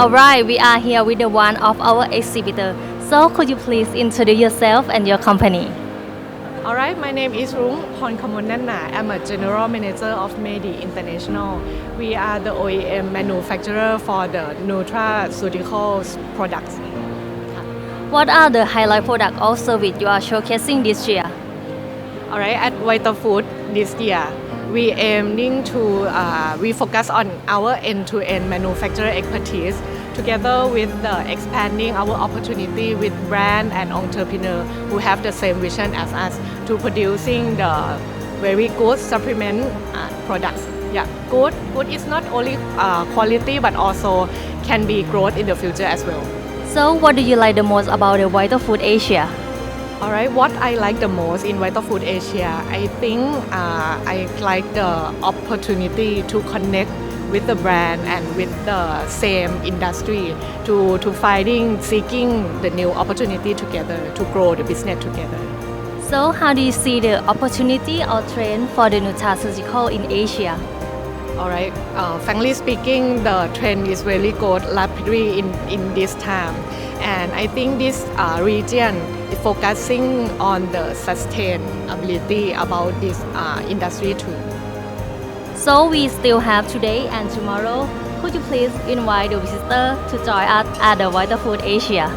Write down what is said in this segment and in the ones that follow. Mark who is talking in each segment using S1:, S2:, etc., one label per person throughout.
S1: Alright, we are here with the one of our exhibitor. So could you please introduce yourself and your company?
S2: Alright, my name is Rung Pornkamonanna. I'm a general manager of Medi International. We are the OEM manufacturer for the nutraceuticals products.
S1: What are the highlight product or service you are showcasing this year?
S2: Alright, at Vitafood this year, we aiming to uh, we focus on our end-to-end manufacturer expertise together with the expanding our opportunity with brand and entrepreneur who have the same vision as us to producing the very good supplement uh, products. Yeah, good. Good is not only uh, quality but also can be growth in the future as well.
S1: So what do you like the most about the Vital Food Asia?
S2: Alright, what I like the most in Vital Food Asia, I think uh, I like the opportunity to connect with the brand and with the same industry to, to finding, seeking the new opportunity together to grow the business together.
S1: So how do you see the opportunity or trend for the nutraceutical in Asia?
S2: Alright, uh, frankly speaking, the trend is really good rapidly in, in this time. And I think this uh, region is focusing on the sustainability about this uh, industry too.
S1: So we still have today and tomorrow. Could you please invite the visitor to join us at the Vital Food Asia?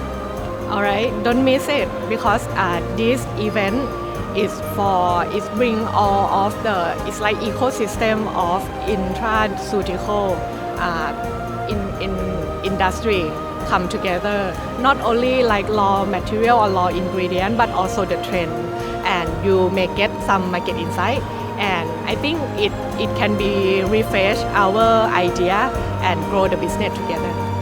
S2: Alright, don't miss it because uh, this event is for is bring all of the it's like ecosystem of intraceutical uh, in in industry come together. Not only like raw material or raw ingredient but also the trend. And you may get some market insight. And I think it it can be refresh our idea and grow the business together